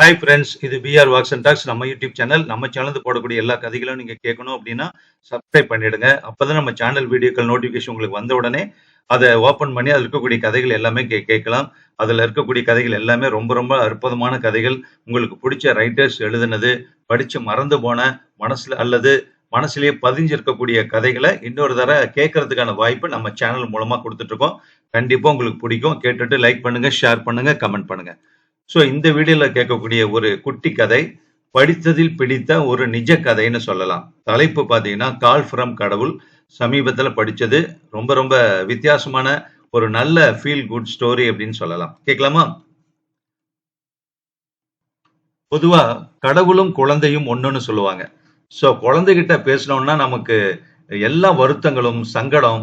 Hi friends இது PR walks and talks நம்ம YouTube channel நம்ம சேனல் போடக்கூடிய எல்லா கதைகளும் நீங்கள் கேட்கணும் அப்படின்னா சப்ஸ்கிரைப் பண்ணிடுங்க. அப்பதான் நம்ம சேனல் வீடியோக்கள் நோட்டிஃபிகேஷன் உங்களுக்கு வந்த உடனே அதை ஓப்பன் பண்ணி அதில் இருக்கக்கூடிய கதைகள் எல்லாமே கே கேட்கலாம். அதில் இருக்கக்கூடிய கதைகள் எல்லாமே ரொம்ப ரொம்ப அற்புதமான கதைகள். உங்களுக்கு பிடிச்ச ரைட்டர்ஸ் எழுதுனது படித்து மறந்து போன மனசில் அல்லது மனசுலேயே பதிஞ்சிருக்கக்கூடிய கதைகளை இன்னொரு தடவை கேட்கறதுக்கான வாய்ப்பு நம்ம சேனல் மூலமாக கொடுத்துட்ருக்கோம் கண்டிப்பாக உங்களுக்கு பிடிக்கும். கேட்டுட்டு லைக் பண்ணுங்கள் ஷேர் பண்ணுங்கள் கமெண்ட் பண்ணுங்கள் ஸோ இந்த வீடியோல கேட்கக்கூடிய ஒரு குட்டி கதை படித்ததில் பிடித்த ஒரு நிஜ கதைன்னு சொல்லலாம். தலைப்பு பார்த்தீங்கன்னா கால் ஃப்ரம் கடவுள். சமீபத்தில் படிச்சது. ரொம்ப ரொம்ப வித்தியாசமான ஒரு நல்ல ஃபீல் குட் ஸ்டோரி அப்படின்னு சொல்லலாம். கேட்கலாமா? பொதுவா கடவுளும் குழந்தையும் ஒண்ணுன்னு சொல்லுவாங்க. ஸோ குழந்தைகிட்ட பேசினோம்னா நமக்கு எல்லா வருத்தங்களும் சங்கடம்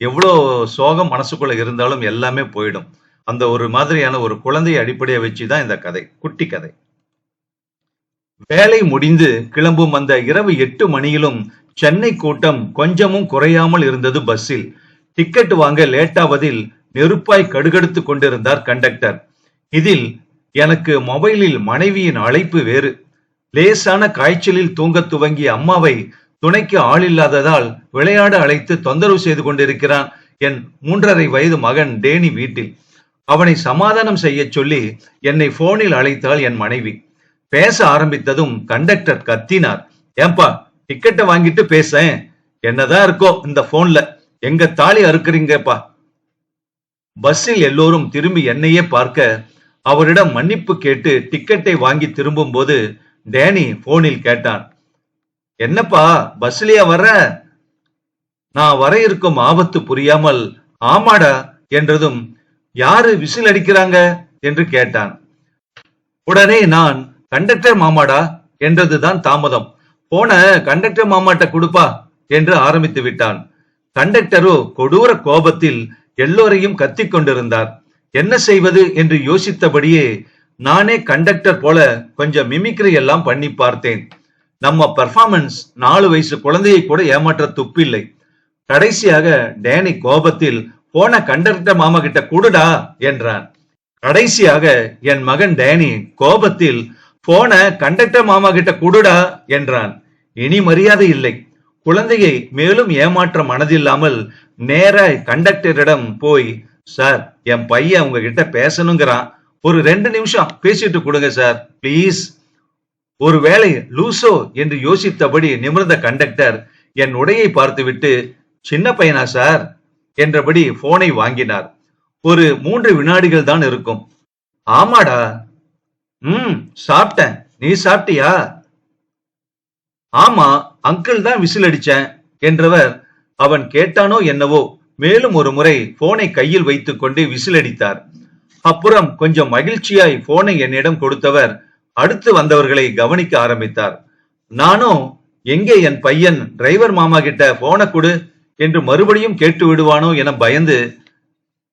எவ்வளோ சோகம் மனசுக்குள்ள இருந்தாலும் எல்லாமே போயிடும். அந்த ஒரு மாதிரியான ஒரு குழந்தையை அடிப்படையை வச்சு தான் இந்த கதை குட்டி கதை. வேலை முடிந்து கிளம்பும் அந்த இரவு எட்டு மணியிலும் சென்னை கூட்டம் கொஞ்சமும் குறையாமல் இருந்தது பஸ்ஸில். டிக்கெட் வாங்க லேட்டாவதில் நெருப்பாய் கடுகடுத்து கொண்டிருந்தார் கண்டக்டர் இதில் எனக்கு மொபைலில் மனைவியின் அழைப்பு வேறு. லேசான காய்ச்சலில் தூங்க துவங்கிய அம்மாவை துணைக்கு ஆள் இல்லாததால் விளையாட அழைத்து தொந்தரவு செய்து கொண்டிருக்கிறான் என் மூன்றரை வயது மகன் டேனி வீட்டில். அவனை சமாதானம் செய்ய சொல்லி என்னை போனில் அழைத்தாள் என் மனைவி. பேச ஆரம்பித்ததும் கண்டக்டர் கத்தினார். ஏன்பா டிக்கெட்டை வாங்கிட்டு பேசேன் என்னதான் இருக்கோ இந்த போன்ல எங்க தாலி அறுக்குறீங்கப்பா. பஸ்ஸில் எல்லோரும் திரும்பி என்னையே பார்க்க அவரிடம் மன்னிப்பு கேட்டு டிக்கெட்டை வாங்கி திரும்பும் போது டேனி போனில் கேட்டான். என்னப்பா பஸ்லயா வர்ற? நான் வர இருக்கும் ஆபத்து புரியாமல் ஆமாடா என்றதும் யாரு விசில் அடிக்கிறாங்க என்று கேட்டான். உடனே நான் கண்டக்டர் மாமாடா? என்றதுதான் தாமதம். போன கண்டக்டர் மாமாட்ட கொடுப்பா என்று ஆரம்பித்து விட்டான். கண்டக்டரோ கொடூர கோபத்தில் எல்லோரையும் கத்திக் கொண்டிருந்தார். என்ன செய்வது? என்று யோசித்தபடியே நானே கண்டக்டர் போல கொஞ்சம் மிமிக்ரி எல்லாம் பண்ணி பார்த்தேன். நம்ம பெர்ஃபார்மன்ஸ் நாலு வயசு குழந்தையை கூட ஏமாற்ற துப்பில்லை. கடைசியாக டேனி கோபத்தில் போன கண்டக்டர் மாமா கிட்ட கொடுடா என்றான். கடைசியாக என் மகன் டேனி கோபத்தில் போன கண்டக்டர் மாமா கிட்ட கொடுடா என்றான். இனி மரியாதை இல்லை. குழந்தையை மேலும் ஏமாற்ற மனதில்லாமல் நேர கண்டக்டரிடம் போய் சார் என் பையன் உங்ககிட்ட பேசணுங்கிறான். ஒரு ரெண்டு நிமிஷம் பேசிட்டு கொடுங்க சார் ப்ளீஸ். ஒருவேளை லூசோ என்று யோசித்தபடி நிமிர்ந்த கண்டக்டர் என் உடையை பார்த்துவிட்டு சின்ன பையனா சார்? என்றபடி போனை வாங்கினார். ஒரு மூன்று வினாடிகள் தான் இருக்கும். ஆமாடா. ம் சாப்பிட்டேன். நீ சாப்பிட்டியா? ஆமா அங்கிள் தான் விசில் அடிச்சேன் என்றவர் அவன் கேட்டானோ என்னவோ? மேலும் ஒரு முறை போனை கையில் வைத்துக் கொண்டு விசில் அடித்தார். அப்புறம் கொஞ்சம் மகிழ்ச்சியாய் போனை என்னிடம் கொடுத்தவர் அடுத்து வந்தவர்களை கவனிக்க ஆரம்பித்தார். நானும் எங்கே என் பையன்? டிரைவர் மாமா கிட்ட போனை கொடு. என்று மறுபடியும் கேட்டு விடுவானோ என பயந்து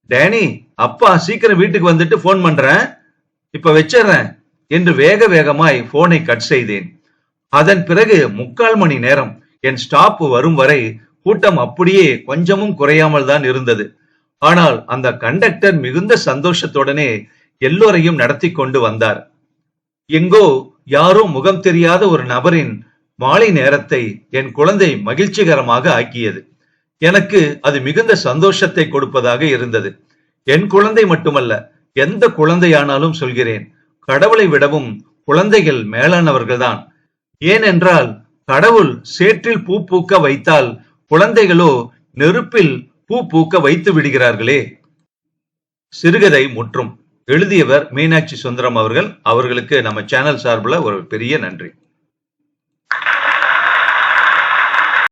டேனி அப்பா சீக்கிரம் வீட்டுக்கு வந்துட்டு போன் பண்றேன். இப்ப வச்சிடுறேன் என்று வேக வேகமாய் போனை கட் செய்தேன். அதன் பிறகு முக்கால் மணி நேரம் என் ஸ்டாப் வரும் வரை கூட்டம் அப்படியே கொஞ்சமும் குறையாமல் தான் இருந்தது. ஆனால் அந்த கண்டக்டர் மிகுந்த சந்தோஷத்துடனே எல்லோரையும் நடத்தி கொண்டு வந்தார். எங்கோ யாரோ முகம் தெரியாத ஒரு நபரின் மாலை நேரத்தை என் குழந்தை மகிழ்ச்சிகரமாக ஆக்கியது. எனக்கு அது மிகுந்த சந்தோஷத்தை கொடுப்பதாக இருந்தது. என் குழந்தை மட்டுமல்ல எந்த குழந்தையானாலும் சொல்கிறேன் கடவுளை விடவும் குழந்தைகள் மேலானவர்கள்தான். ஏனென்றால் கடவுள் சேற்றில் பூ பூக்க வைத்தால் குழந்தைகளோ நெருப்பில் பூ பூக்க வைத்து விடுகிறார்களே. சிறுகதை முற்றும். எழுதியவர் மீனாட்சி சுந்தரம் அவர்கள். அவர்களுக்கு நம்ம சேனல் சார்பில் ஒரு பெரிய நன்றி.